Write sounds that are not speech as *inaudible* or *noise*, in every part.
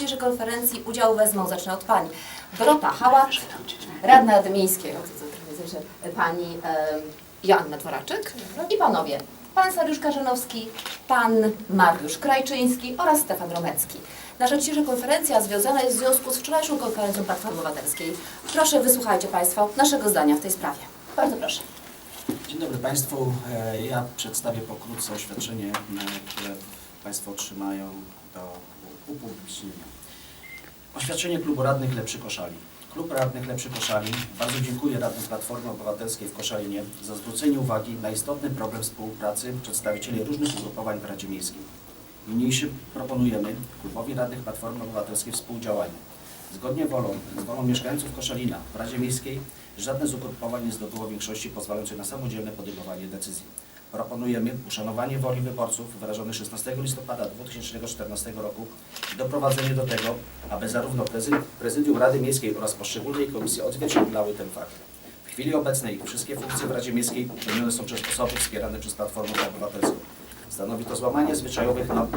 dzisiejszej konferencji udział wezmą, zacznę od Pani Dorota Hałacz, radna Rady Miejskiej, Pani Joanna Dworaczyk i Panowie, Pan Sariusz Karzanowski, Pan Mariusz Krajczyński oraz Stefan Romecki. Nasza dzisiejsza konferencja związana jest w związku z wczorajszą konferencją Platformy Obywatelskiej. Proszę, wysłuchajcie Państwo naszego zdania w tej sprawie. Bardzo proszę. Dzień dobry Państwu. E, Ja przedstawię pokrótce oświadczenie, które Państwo otrzymają do upublicznienia. Oświadczenie Klubu Radnych Lepszy Koszali. Klub Radnych Lepszy Koszalin bardzo dziękuję radnym Platformy Obywatelskiej w Koszalinie za zwrócenie uwagi na istotny problem współpracy przedstawicieli różnych ugrupowań w Radzie Miejskiej. Niniejszym proponujemy Klubowi Radnych Platformy Obywatelskiej współdziałanie. Zgodnie wolą, z wolą mieszkańców Koszalina w Radzie Miejskiej żadne z ugrupowań nie zdobyło większości pozwalającej na samodzielne podejmowanie decyzji. Proponujemy uszanowanie woli wyborców wyrażonej 16 listopada 2014 roku i doprowadzenie do tego, aby zarówno prezy- prezydium Rady Miejskiej oraz poszczególne komisje odzwierciedlały ten fakt. W chwili obecnej wszystkie funkcje w Radzie Miejskiej pełnione są przez osoby wspierane przez Platformę Obywatelską. Stanowi to złamanie zwyczajowych norm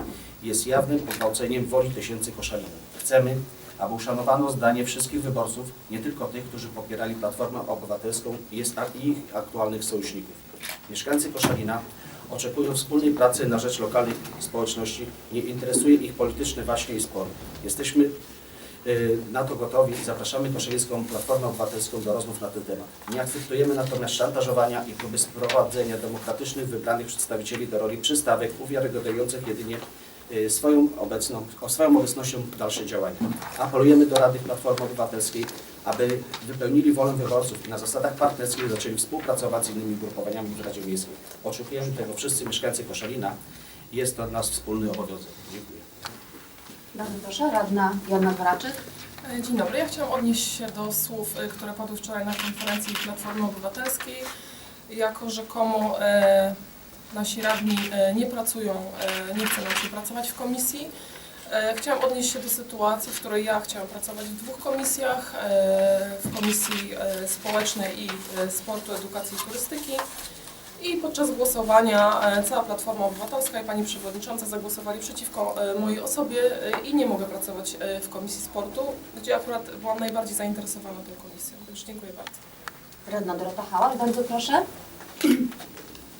i jest jawnym pogwałceniem woli tysięcy Koszalinów. Chcemy, aby uszanowano zdanie wszystkich wyborców, nie tylko tych, którzy popierali Platformę Obywatelską jest i ich aktualnych sojuszników. Mieszkańcy Koszalina oczekują wspólnej pracy na rzecz lokalnej społeczności. Nie interesuje ich polityczny właśnie i spor. Jesteśmy y, na to gotowi i zapraszamy Koszalińską Platformę Obywatelską do rozmów na ten temat. Nie akceptujemy natomiast szantażowania i próby sprowadzenia demokratycznych wybranych przedstawicieli do roli przystawek uwiarygodniających jedynie y, swoją, obecną, swoją obecnością dalsze działania. Apelujemy do Rady Platformy Obywatelskiej, aby wypełnili wolę wyborców i na zasadach partnerskich zaczęli współpracować z innymi grupowaniami w Radzie Miejskiej. Oczekujemy tego wszyscy mieszkańcy Koszalina jest to nasz wspólny obowiązek. Dziękuję. Bardzo proszę, radna Joanna Dworaczyk. E, Dzień dobry. Ja chciałam odnieść się do słów, e, które padły wczoraj na konferencji Platformy Obywatelskiej. Jako rzekomo e, nasi radni e, nie pracują, e, nie chce nam się pracować w komisji. E, chciałam odnieść się do sytuacji, w której ja chciałam pracować w dwóch komisjach. E, w Komisji e, Społecznej i Sportu, Edukacji i Turystyki. I podczas głosowania cała Platforma Obywatelska i Pani Przewodnicząca zagłosowali przeciwko mojej osobie i nie mogę pracować w Komisji Sportu, gdzie akurat byłam najbardziej zainteresowana tą komisją. Także dziękuję bardzo. Radna Dorota Hałacz, bardzo proszę.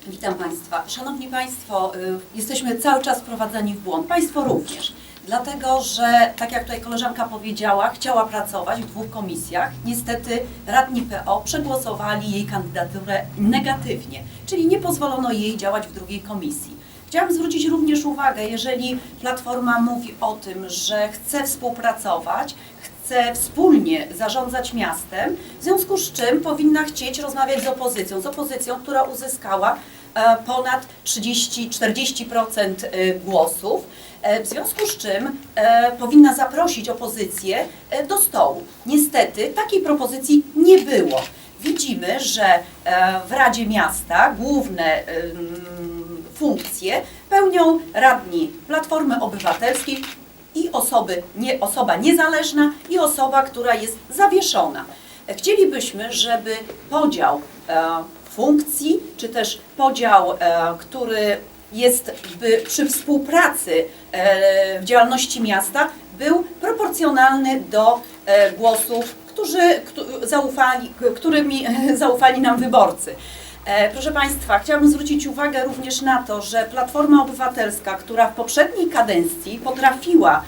Witam Państwa. Szanowni Państwo, jesteśmy cały czas wprowadzani w błąd. Państwo również. Dlatego, że tak jak tutaj koleżanka powiedziała, chciała pracować w dwóch komisjach. Niestety radni PO przegłosowali jej kandydaturę negatywnie, czyli nie pozwolono jej działać w drugiej komisji. Chciałam zwrócić również uwagę, jeżeli Platforma mówi o tym, że chce współpracować, chce wspólnie zarządzać miastem, w związku z czym powinna chcieć rozmawiać z opozycją, z opozycją, która uzyskała e, ponad 30-40% e, głosów. E, W związku z czym e, powinna zaprosić opozycję e, do stołu. Niestety takiej propozycji nie było. Widzimy, że w Radzie Miasta główne funkcje pełnią radni Platformy Obywatelskiej i osoby, nie, osoba niezależna i osoba, która jest zawieszona. Chcielibyśmy, żeby podział funkcji, czy też podział, który jest by przy współpracy e, w działalności miasta, był proporcjonalny do e, głosów, którzy, któ- zaufali, którymi *laughs* zaufali nam wyborcy. E, Proszę Państwa, chciałabym zwrócić uwagę również na to, że Platforma Obywatelska, która w poprzedniej kadencji potrafiła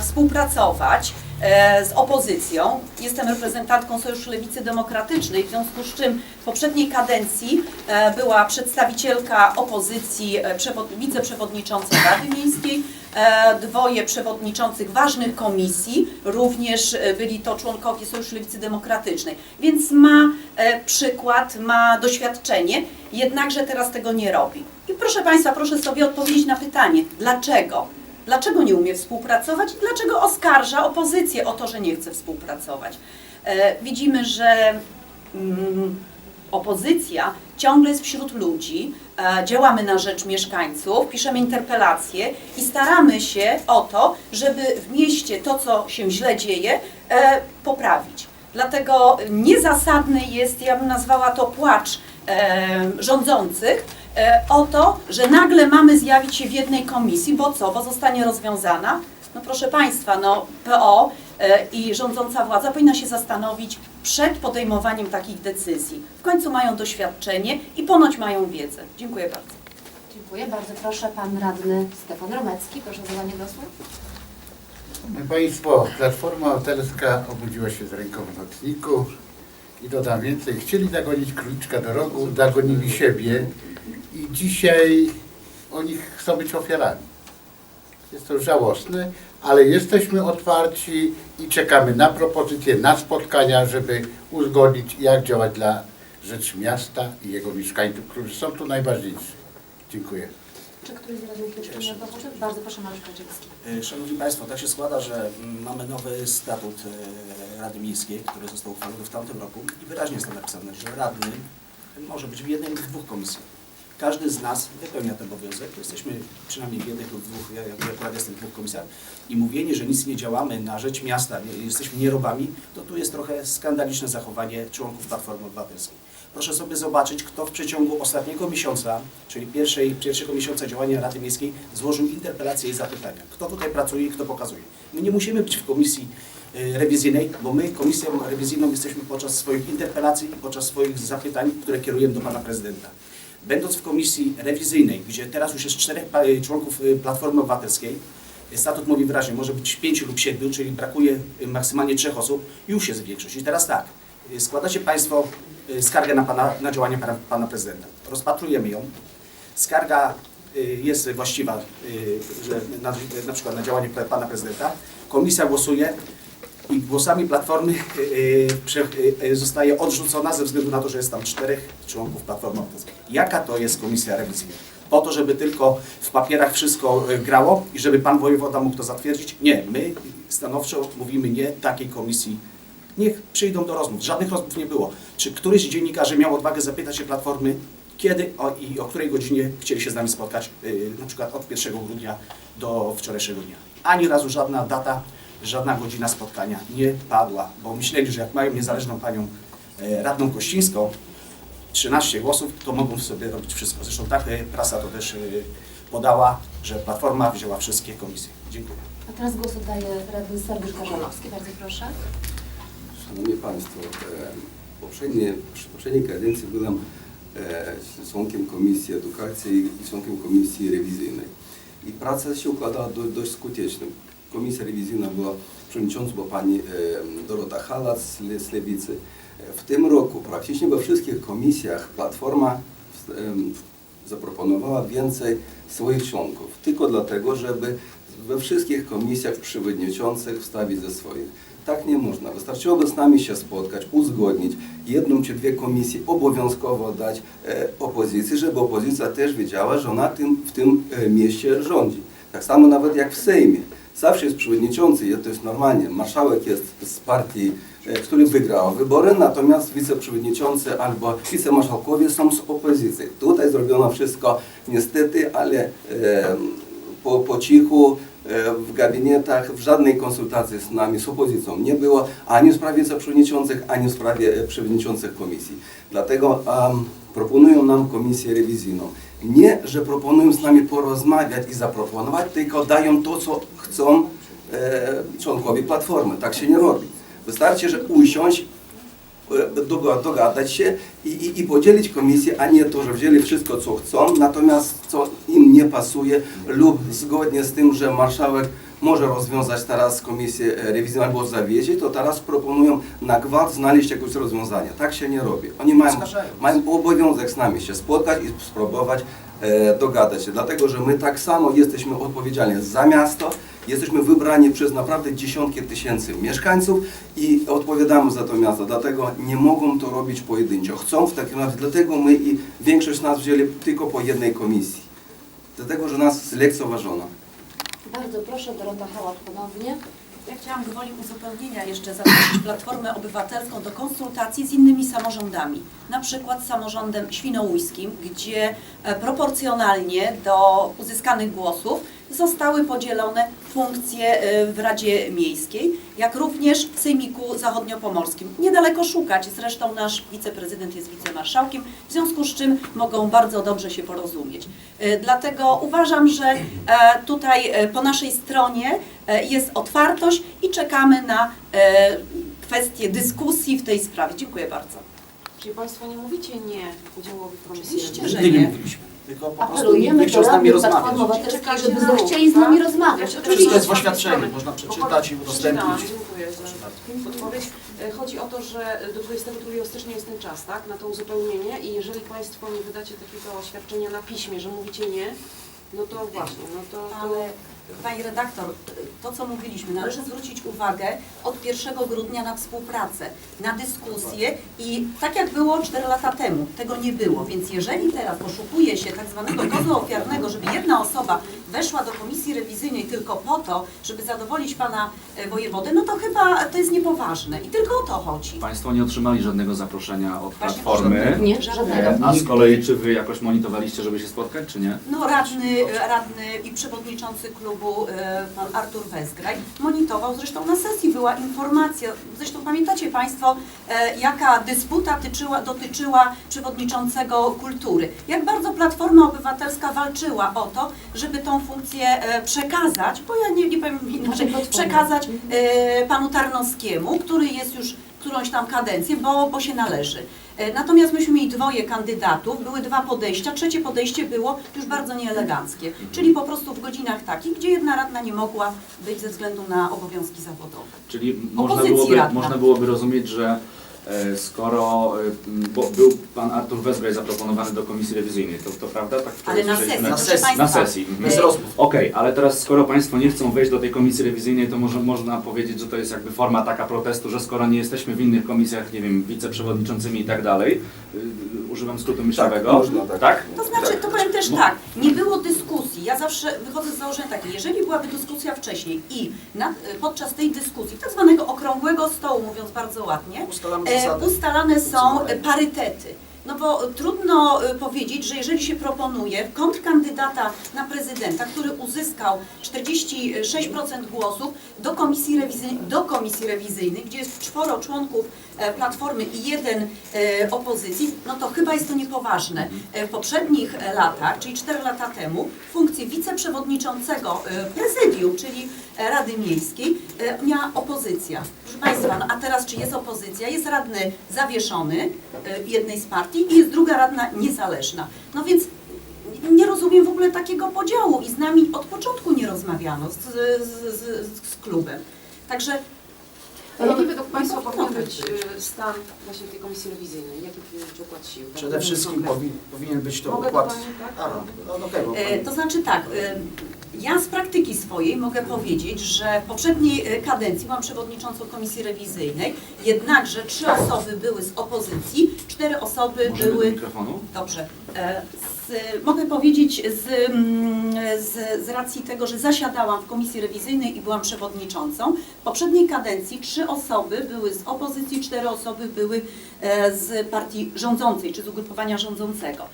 współpracować e, z opozycją, jestem reprezentantką Sojuszu Lewicy Demokratycznej, w związku z czym w poprzedniej kadencji e, była przedstawicielka opozycji, e, przewod- wiceprzewodnicząca Rady Miejskiej, e, dwoje przewodniczących ważnych komisji, również e, byli to członkowie Sojuszu Lewicy Demokratycznej, więc ma e, przykład, ma doświadczenie, jednakże teraz tego nie robi. I proszę Państwa, proszę sobie odpowiedzieć na pytanie, dlaczego? Dlaczego nie umie współpracować i dlaczego oskarża opozycję o to, że nie chce współpracować? E, widzimy, że mm, opozycja ciągle jest wśród ludzi, e, działamy na rzecz mieszkańców, piszemy interpelacje i staramy się o to, żeby w mieście to, co się źle dzieje, e, poprawić. Dlatego niezasadny jest, ja bym nazwała to płacz rządzących o to, że nagle mamy zjawić się w jednej komisji, bo co, bo zostanie rozwiązana No proszę Państwa, no PO e, i rządząca władza powinna się zastanowić przed podejmowaniem takich decyzji. W końcu mają doświadczenie i ponoć mają wiedzę. Dziękuję bardzo. Dziękuję. Bardzo proszę pan radny Stefan Romecki. Proszę o zabranie głosu. Szanowni Państwo, Platforma Obywatelska obudziła się z ręką w nocniku i dodam więcej, chcieli zagonić króliczka do rogu, zagonili siebie i dzisiaj oni chcą być ofiarami. Jest to żałosne, ale jesteśmy otwarci i czekamy na propozycje, na spotkania, żeby uzgodnić jak działać dla rzecz miasta i jego mieszkańców, którzy są tu najważniejsi. Dziękuję. Czy któryś z radnych jeszcze miał ochotę? Bardzo proszę Mariusz Kaczyński. E, Szanowni Państwo, tak się składa, że mm, mamy nowy statut e, Rady Miejskiej, który został uchwalony w tamtym roku i wyraźnie jest tam napisane, że radny może być w jednej lub dwóch komisjach. Każdy z nas wypełnia ten obowiązek. Jesteśmy przynajmniej w jednych lub dwóch, ja, ja akurat jestem dwóch komisjach i mówienie, że nic nie działamy na rzecz miasta, nie, jesteśmy nierobami, to tu jest trochę skandaliczne zachowanie członków Platformy Obywatelskiej. Proszę sobie zobaczyć, kto w przeciągu ostatniego miesiąca, czyli pierwszej, pierwszego miesiąca działania Rady Miejskiej, złożył interpelacje i zapytania. Kto tutaj pracuje i kto pokazuje. My nie musimy być w komisji y, rewizyjnej, bo my komisją rewizyjną jesteśmy podczas swoich interpelacji i podczas swoich zapytań, które kierujemy do Pana Prezydenta. Będąc w komisji rewizyjnej, gdzie teraz już jest czterech y, członków y, Platformy Obywatelskiej, y, statut mówi wyraźnie, może być pięciu lub siedmiu, czyli brakuje maksymalnie trzech osób, już jest większość. I teraz tak, składacie Państwo skargę na, pana, na działanie pana, pana Prezydenta. Rozpatrujemy ją. Skarga jest właściwa, że na, na przykład na działanie pana prezydenta. Komisja głosuje i głosami Platformy y, y, y, zostaje odrzucona ze względu na to, że jest tam czterech członków Platformy Obywatelskiej. Jaka to jest komisja rewizyjna? Po to, żeby tylko w papierach wszystko grało i żeby pan wojewoda mógł to zatwierdzić? Nie, my stanowczo mówimy nie takiej komisji Niech przyjdą do rozmów. Żadnych rozmów nie było. Czy któryś z dziennikarzy miał odwagę zapytać się Platformy, kiedy o, i o której godzinie chcieli się z nami spotkać, yy, na przykład od 1 grudnia do wczorajszego dnia. Ani razu żadna data, żadna godzina spotkania nie padła, bo myśleli, że jak mają niezależną panią e, radną Kościńską, 13 głosów, to mogą sobie robić wszystko. Zresztą tak e, prasa to też e, podała, że Platforma wzięła wszystkie komisje. Dziękuję. A teraz głos oddaję radny Sergiusz Karzanowski. Bardzo proszę. Szanowni Państwo, poprzednie, przy poprzedniej kadencji byłem członkiem Komisji Edukacji i członkiem Komisji Rewizyjnej. I praca się układała do, dość skutecznie. Komisja rewizyjna była przewodniczącą była pani Dorota Halac z, Le- z Lewicy. W tym roku praktycznie we wszystkich komisjach Platforma zaproponowała więcej swoich członków. Tylko dlatego, żeby we wszystkich komisjach przewodniczących wstawić ze swoich. Tak nie można. Wystarczyłoby z nami się spotkać, uzgodnić jedną czy dwie komisje, obowiązkowo dać e, opozycji, żeby opozycja też wiedziała, że ona tym, w tym e, mieście rządzi. Tak samo nawet jak w Sejmie. Zawsze jest przewodniczący, to jest normalnie. Marszałek jest z partii, e, który wygrał wybory, natomiast wiceprzewodniczący albo wicemarszałkowie są z opozycji. Tutaj zrobiono wszystko niestety, ale po, po cichu, e, w gabinetach, w żadnej konsultacji z nami, z opozycją nie było, ani w sprawie wiceprzewodniczących, ani w sprawie e, przewodniczących komisji. Dlatego em, proponują nam komisję rewizyjną. Nie, że proponują z nami porozmawiać i zaproponować, tylko dają to, co chcą e, członkowie Platformy. Tak się nie robi. Wystarczy, że usiąść, e, doga- dogadać się i, i, i podzielić komisję, a nie to, że wzięli wszystko, co chcą, natomiast co im nie pasuje lub zgodnie z tym, że marszałek może rozwiązać teraz komisję e, rewizyjną albo zawiedzie, to teraz proponują na gwałt znaleźć jakieś rozwiązanie. Tak się nie robi. Oni mają, mają obowiązek z nami się spotkać i spróbować e, dogadać się, dlatego że my tak samo jesteśmy odpowiedzialni za miasto, jesteśmy wybrani przez naprawdę dziesiątki tysięcy mieszkańców i odpowiadamy za to miasto, dlatego nie mogą to robić pojedynczo. Chcą w takim razie, dlatego my i większość nas wzięli tylko po jednej komisji, dlatego że nas zlekceważono. Bardzo proszę, Dorota Hałat ponownie. Ja chciałam gwoli uzupełnienia jeszcze zaprosić *coughs* Platformę Obywatelską do konsultacji z innymi samorządami, na przykład z samorządem świnoujskim, gdzie e, proporcjonalnie do uzyskanych głosów zostały podzielone funkcje e, w Radzie Miejskiej, jak również w Sejmiku Zachodniopomorskim. Niedaleko szukać, zresztą nasz wiceprezydent jest wicemarszałkiem, w związku z czym mogą bardzo dobrze się porozumieć. E, Dlatego uważam, że e, tutaj e, po naszej stronie e, jest otwartość i czekamy na e, kwestię dyskusji w tej sprawie. Dziękuję bardzo. Czyli Państwo nie mówicie nie udziałowi w komisji Oczywiście, że nie nie. mówiliśmy. Tylko po prostu Apelujemy nie chciał do z nami radnych rozmawiać. Obywatelskiej, żeby zechcieli z nami tak? rozmawiać. Wszystko jest w Oczywiście. oświadczeniu, można przeczytać i udostępnić. Dziękuję za podpowiedź. E, Chodzi o to, że do 22 stycznia jest ten czas, tak, na to uzupełnienie i jeżeli Państwo nie wydacie takiego oświadczenia na piśmie, że mówicie nie, no to właśnie, no to... to... Ale Pani redaktor, to co mówiliśmy, należy zwrócić uwagę od 1 grudnia na współpracę, na dyskusję i tak jak było 4 lata temu, tego nie było, więc jeżeli teraz poszukuje się tak zwanego kozła ofiarnego, żeby jedna osoba weszła do komisji rewizyjnej tylko po to, żeby zadowolić Pana e, wojewodę, no to chyba to jest niepoważne i tylko o to chodzi. Państwo nie otrzymali żadnego zaproszenia od Właśnie Platformy. Nie, żadnego. A z kolei, czy Wy jakoś monitorowaliście, żeby się spotkać, czy nie? No radny, radny i przewodniczący klubu e, pan Artur Wezgraj monitorował, zresztą na sesji była informacja, zresztą pamiętacie Państwo, e, jaka dysputa tyczyła, dotyczyła przewodniczącego kultury. Jak bardzo Platforma Obywatelska walczyła o to, żeby tą funkcję e, przekazać, bo ja nie, nie powiem inaczej, przekazać e, panu Tarnowskiemu, który jest już którąś tam kadencję, bo, bo się należy. E, Natomiast myśmy mieli dwoje kandydatów, były dwa podejścia. Trzecie podejście było już bardzo nieeleganckie, czyli po prostu w godzinach takich, gdzie jedna radna nie mogła być ze względu na obowiązki zawodowe. Czyli można byłoby, radna. można byłoby rozumieć, że skoro e, bo był Pan Artur Wezgraj zaproponowany do Komisji Rewizyjnej, to, to prawda? Tak Ale na sesji, Na sesji. Na sesji. Mhm. Bez e, rozmów. Okej, ale teraz skoro Państwo nie chcą wejść do tej komisji rewizyjnej, to może można powiedzieć, że to jest jakby forma taka protestu, że skoro nie jesteśmy w innych komisjach, nie wiem, wiceprzewodniczącymi i tak dalej, y, używam skrótu myślowego, można tak. tak? To znaczy, to powiem też tak, nie było dyskusji. Ja zawsze wychodzę z założenia takie, jeżeli byłaby dyskusja wcześniej i na, podczas tej dyskusji, tak zwanego okrągłego stołu, mówiąc bardzo ładnie, Ustalamy e, zasady. ustalane są parytety. No bo trudno e, powiedzieć, że jeżeli się proponuje kontrkandydata na prezydenta, który uzyskał 46% głosów do komisji, rewizyjnej, do komisji rewizyjnej, gdzie jest czworo członków e, Platformy i jeden e, opozycji, no to chyba jest to niepoważne. E, W poprzednich e, latach, czyli 4 lata temu, funkcję wiceprzewodniczącego e, prezydium, czyli e, Rady Miejskiej, e, miała opozycja. Proszę Państwa, no a teraz czy jest opozycja? Jest radny zawieszony e, jednej z partii i jest druga radna niezależna. No więc nie rozumiem w ogóle takiego podziału i z nami od początku nie rozmawiano z, z, z, z klubem. Także A jaki według Państwa no, powinien no, być y, stan właśnie tej komisji rewizyjnej? Jaki powinien być układ sił? Przede wszystkim powinien być to Mogę układ... Pani, tak? A, no, no, bo E, pani- To znaczy tak, e, ja z praktyki swojej mogę powiedzieć, że w poprzedniej e, kadencji byłam przewodniczącą komisji rewizyjnej, jednakże trzy osoby były z opozycji, cztery osoby Możemy do były mikrofonu? Dobrze. E, Z, mogę powiedzieć z, mm, z, z racji tego, że zasiadałam w komisji rewizyjnej i byłam przewodniczącą. W poprzedniej kadencji trzy osoby były z opozycji, cztery osoby były e, z partii rządzącej czy z ugrupowania rządzącego.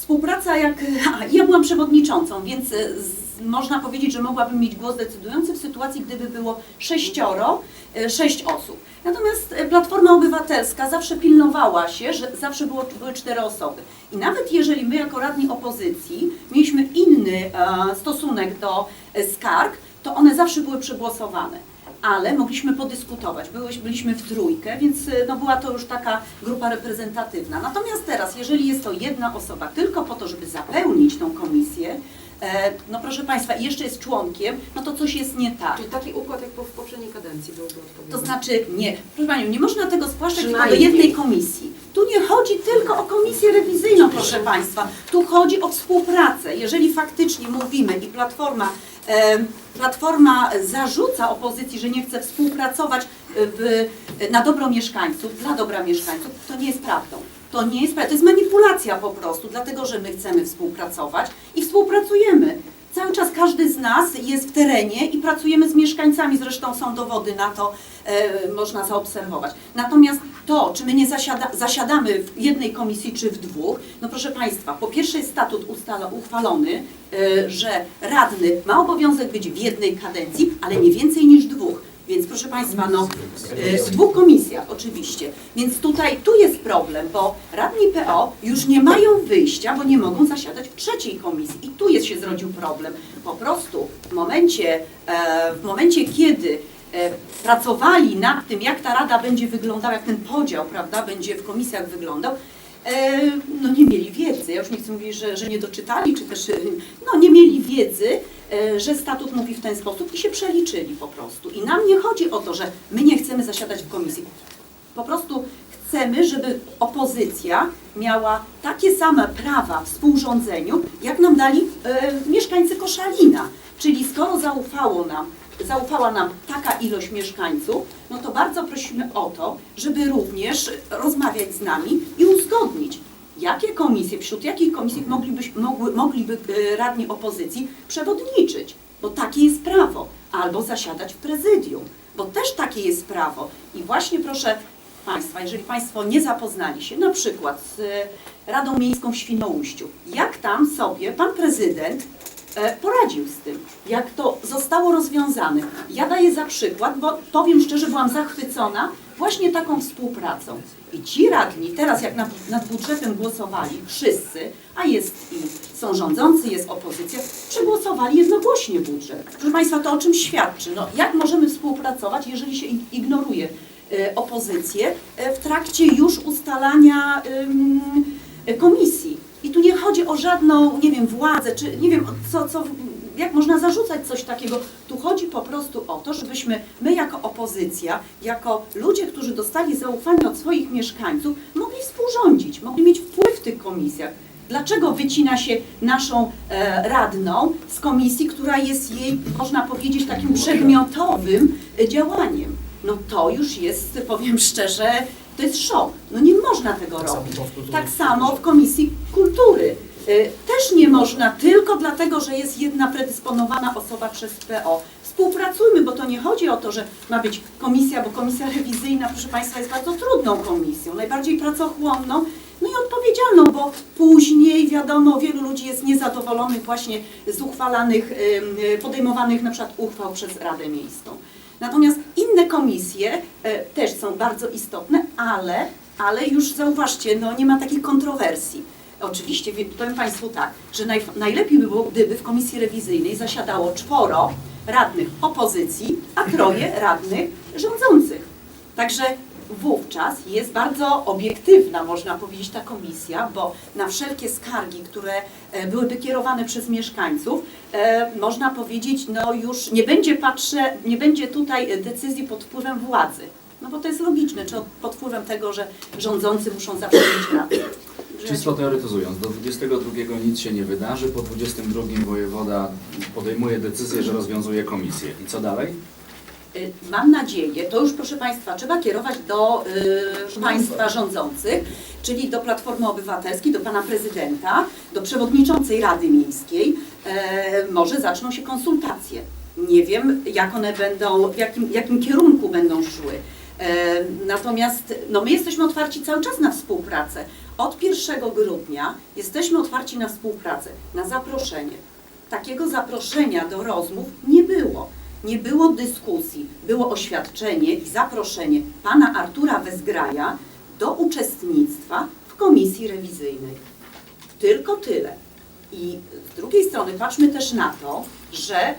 Współpraca jak. *laughs* A, ja byłam przewodniczącą, więc e, z, można powiedzieć, że mogłabym mieć głos decydujący w sytuacji, gdyby było sześcioro, e, sześć osób. Natomiast e, Platforma Obywatelska zawsze pilnowała się, że zawsze było, były cztery osoby. I nawet jeżeli my jako radni opozycji mieliśmy inny e, stosunek do e, skarg, to one zawsze były przegłosowane. Ale mogliśmy podyskutować, Byłeś, byliśmy w trójkę, więc e, no, była to już taka grupa reprezentatywna. Natomiast teraz, jeżeli jest to jedna osoba tylko po to, żeby zapełnić tą komisję, e, no proszę Państwa, i jeszcze jest członkiem, no to coś jest nie tak. Czyli taki układ jak po- w poprzedniej kadencji byłby odpowiedni. To znaczy nie, proszę Panią, nie można tego spłaszczać tylko do jednej komisji. Tu nie chodzi tylko o komisję rewizyjną, proszę Państwa. Tu chodzi o współpracę. Jeżeli faktycznie mówimy i Platforma, Platforma zarzuca opozycji, że nie chce współpracować w, na dobro mieszkańców, dla dobra mieszkańców, to nie jest prawdą. To nie jest prawda, to jest manipulacja po prostu, dlatego że my chcemy współpracować i współpracujemy. Cały czas każdy z nas jest w terenie i pracujemy z mieszkańcami, zresztą są dowody na to, e, można zaobserwować. Natomiast to, czy my nie zasiada, zasiadamy w jednej komisji, czy w dwóch, no proszę Państwa, po pierwsze jest statut ustala, uchwalony, e, że radny ma obowiązek być w jednej kadencji, ale nie więcej niż dwóch. Więc proszę Państwa, no e, w dwóch komisjach oczywiście. Więc tutaj tu jest problem, bo radni PO już nie mają wyjścia, bo nie mogą zasiadać w trzeciej komisji. I tu jest się zrodził problem. Po prostu w momencie, e, w momencie kiedy pracowali nad tym, jak ta rada będzie wyglądała, jak ten podział, prawda, będzie w komisjach wyglądał, e, no nie mieli wiedzy. Ja już nie chcę mówić, że, że nie doczytali, czy też e, no, nie mieli wiedzy, e, że statut mówi w ten sposób i się przeliczyli po prostu. I nam nie chodzi o to, że my nie chcemy zasiadać w komisji. Po prostu chcemy, żeby opozycja miała takie same prawa w współrządzeniu, jak nam dali e, mieszkańcy Koszalina. Czyli skoro zaufało nam, zaufała nam taka ilość mieszkańców, no to bardzo prosimy o to, żeby również rozmawiać z nami i uzgodnić, jakie komisje, wśród jakich komisji mogliby, mogły, mogliby e, radni opozycji przewodniczyć, bo takie jest prawo, albo zasiadać w prezydium, bo też takie jest prawo. I właśnie proszę Państwa, jeżeli Państwo nie zapoznali się na przykład z e, Radą Miejską w Świnoujściu, jak tam sobie Pan Prezydent poradził z tym, jak to zostało rozwiązane. Ja daję za przykład, bo powiem szczerze, byłam zachwycona właśnie taką współpracą. I ci radni teraz, jak nad, nad budżetem głosowali, wszyscy, a jest i są rządzący, jest opozycja, przegłosowali jednogłośnie budżet. Proszę Państwa, to o czym świadczy? No, jak możemy współpracować, jeżeli się ig- ignoruje e, opozycję e, w trakcie już ustalania e, komisji? I tu nie chodzi o żadną, nie wiem, władzę, czy nie wiem, co, co, jak można zarzucać coś takiego. Tu chodzi po prostu o to, żebyśmy my jako opozycja, jako ludzie, którzy dostali zaufanie od swoich mieszkańców, mogli współrządzić, mogli mieć wpływ w tych komisjach. Dlaczego wycina się naszą e, radną z komisji, która jest jej, można powiedzieć, takim przedmiotowym e, działaniem? No to już jest, powiem szczerze, to jest szok. No nie można tego Tak samo robić. w kulturze. Tak samo w Komisji Kultury. Y, Też nie można tylko dlatego, że jest jedna predysponowana osoba przez PO. Współpracujmy, bo to nie chodzi o to, że ma być komisja, bo komisja rewizyjna, proszę Państwa, jest bardzo trudną komisją, najbardziej pracochłonną, no i odpowiedzialną, bo później wiadomo, wielu ludzi jest niezadowolonych właśnie z uchwalanych, podejmowanych na przykład uchwał przez Radę Miejską. Natomiast inne komisje e, też są bardzo istotne, ale, ale już zauważcie, no nie ma takich kontrowersji. Oczywiście wie- powiem Państwu tak, że naj, najlepiej by było, gdyby w komisji rewizyjnej zasiadało czworo radnych opozycji, a troje *laughs* radnych rządzących. Także wówczas jest bardzo obiektywna, można powiedzieć, ta komisja, bo na wszelkie skargi, które e, byłyby kierowane przez mieszkańców, e, można powiedzieć, no już nie będzie patrzę, nie będzie tutaj decyzji pod wpływem władzy. No bo to jest logiczne, czy od- pod wpływem tego, że rządzący muszą zawsze mieć rację. Czysto teoretyzując, do 22 nic się nie wydarzy, po 22 wojewoda podejmuje decyzję, że rozwiązuje komisję. I co dalej? Y, Mam nadzieję, to już proszę Państwa, trzeba kierować do y, Państwa rządzących, czyli do Platformy Obywatelskiej, do Pana Prezydenta, do Przewodniczącej Rady Miejskiej. E, może zaczną się konsultacje. Nie wiem, jak one będą, w jakim, jakim kierunku będą szły. E, natomiast no, my jesteśmy otwarci cały czas na współpracę. Od 1 grudnia jesteśmy otwarci na współpracę, na zaproszenie. Takiego zaproszenia do rozmów nie było. Nie było dyskusji, było oświadczenie i zaproszenie pana Artura Wezgraja do uczestnictwa w komisji rewizyjnej. Tylko tyle. I z drugiej strony patrzmy też na to, że e,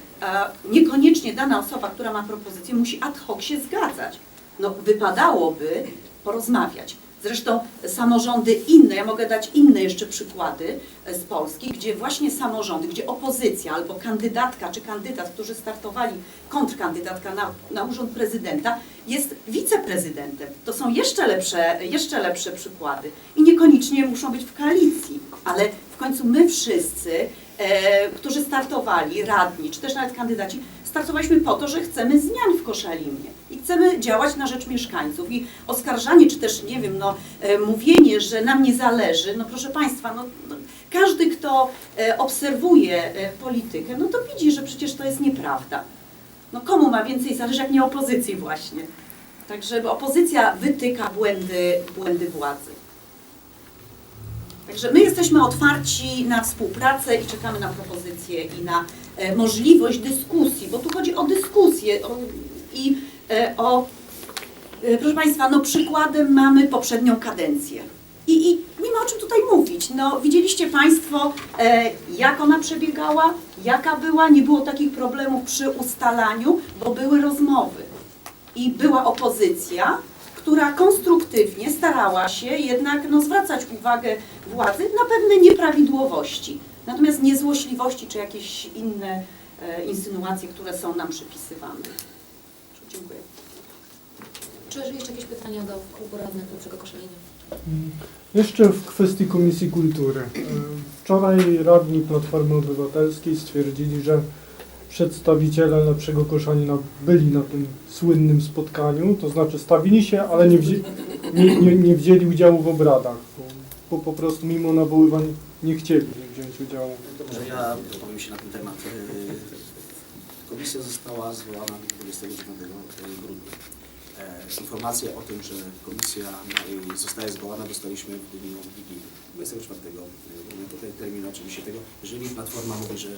niekoniecznie dana osoba, która ma propozycję, musi ad hoc się zgadzać. No, wypadałoby porozmawiać. Zresztą samorządy inne, ja mogę dać inne jeszcze przykłady e, z Polski, gdzie właśnie samorządy, gdzie opozycja albo kandydatka czy kandydat, którzy startowali, kontrkandydatka na, na urząd prezydenta, jest wiceprezydentem. To są jeszcze lepsze, jeszcze lepsze przykłady. I niekoniecznie muszą być w koalicji, ale w końcu my wszyscy, e, którzy startowali, radni, czy też nawet kandydaci, startowaliśmy po to, że chcemy zmian w Koszalinie i chcemy działać na rzecz mieszkańców. I oskarżanie, czy też, nie wiem, no, e, mówienie, że nam nie zależy, no proszę Państwa, no, no, każdy, kto e, obserwuje e, politykę, no to widzi, że przecież to jest nieprawda. No komu ma więcej zależy, jak nie opozycji właśnie. Tak, żeby opozycja wytyka błędy, błędy władzy. Także my jesteśmy otwarci na współpracę i czekamy na propozycje i na możliwość dyskusji, bo tu chodzi o dyskusję i e, o, e, proszę Państwa, no przykładem mamy poprzednią kadencję. I, I nie ma o czym tutaj mówić. No, widzieliście Państwo, e, jak ona przebiegała, jaka była, nie było takich problemów przy ustalaniu, bo były rozmowy. I była opozycja, która konstruktywnie starała się jednak no, zwracać uwagę władzy na pewne nieprawidłowości. Natomiast nie złośliwości czy jakieś inne e, insynuacje, które są nam przypisywane. Dziękuję. Czy jeszcze jakieś pytania do klubu radnych lepszego koszalenia? Jeszcze w kwestii Komisji Kultury. E, Wczoraj radni Platformy Obywatelskiej stwierdzili, że przedstawiciele Lepszego Koszalina byli na tym słynnym spotkaniu, to znaczy stawili się, ale nie, wzi nie, nie, nie wzięli udziału w obradach, bo, bo po prostu mimo nawoływań nie chcieli wziąć udziału. Dobrze, ja wypowiem się na ten temat. E, Komisja została zwołana 29 grudnia. E, Informację o tym, że komisja e, zostaje zwołana dostaliśmy w dniu Wigilii, 24 grudnia. Tutaj termin oczywiście tego. Jeżeli Platforma mówi, że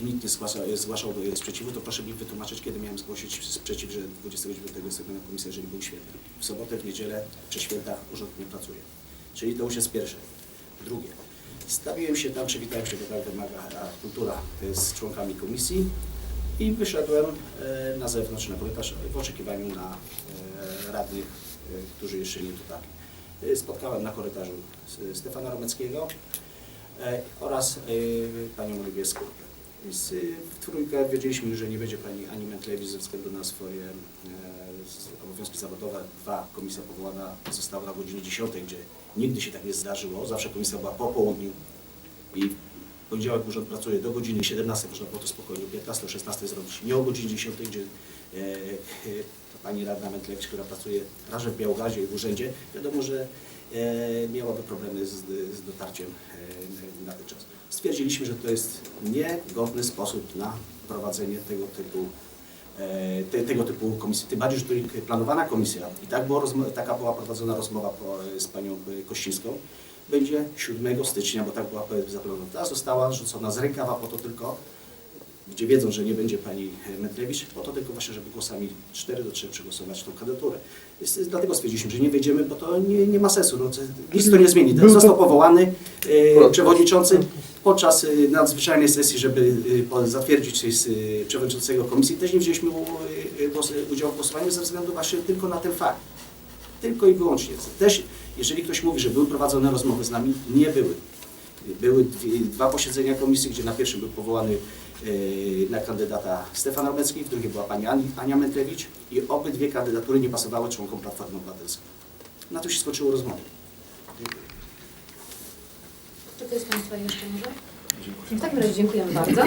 nikt nie zgłasza, zgłaszał sprzeciwu, to proszę mi wytłumaczyć, kiedy miałem zgłosić sprzeciw, że 29 jest komisja, jeżeli był święty. W sobotę, w niedzielę czy święta urząd nie pracuje. Czyli to już jest pierwsze. Drugie. Stawiłem się tam, przywitałem się, a, kultura z członkami komisji i wyszedłem e, na zewnątrz, na korytarz w oczekiwaniu na e, radnych, e, którzy jeszcze nie dotarli. Spotkałem na korytarzu Stefana Romeckiego oraz panią Oliwię Skórkę. W trójkę wiedzieliśmy, że nie będzie pani Ani Mentlewicz ze względu na swoje e, obowiązki zawodowe. Dwa, komisja powołana została na godzinie 10, gdzie nigdy się tak nie zdarzyło. Zawsze komisja była po południu i w poniedziałek urząd pracuje do godziny 17, można było to spokojnie 15, 16 zrobić, nie o godzinie 10, gdzie e, e, pani radna Mentlewicz, która pracuje raz w Białogazie i w urzędzie, wiadomo, że miałaby problemy z, z dotarciem e, na ten czas. Stwierdziliśmy, że to jest niegodny sposób na prowadzenie tego typu e, te, tego typu komisji. Tym bardziej, że to planowana komisja i tak było taka była prowadzona rozmowa po, z panią e, Kościńską, będzie 7 stycznia, bo tak była e, zaplanowana. Ta została rzucona z rękawa po to tylko, gdzie wiedzą, że nie będzie pani Metlewicz, po to tylko właśnie, żeby głosami 4 do 3 przegłosować tą kandydaturę. Jest, dlatego stwierdziliśmy, że nie wejdziemy, bo to nie, nie ma sensu. No, to, nic to nie zmieni. To- Został powołany e, przewodniczący podczas e, nadzwyczajnej sesji, żeby e, zatwierdzić e, przewodniczącego komisji. Też nie wzięliśmy udziału w głosowaniu ze względu właśnie tylko na ten fakt. Tylko i wyłącznie. Też, jeżeli ktoś mówi, że były prowadzone rozmowy z nami, nie były. Były dwie, dwa posiedzenia komisji, gdzie na pierwszym był powołany na kandydata Stefan Romecki, w drugim była pani Ani- Ania Mentlewicz i obydwie kandydatury nie pasowały członkom Platformy Obywatelskiej. Na tym się skończyło rozmowy. Dziękuję. Czy ktoś z Państwa jeszcze może? W takim razie dziękujemy bardzo.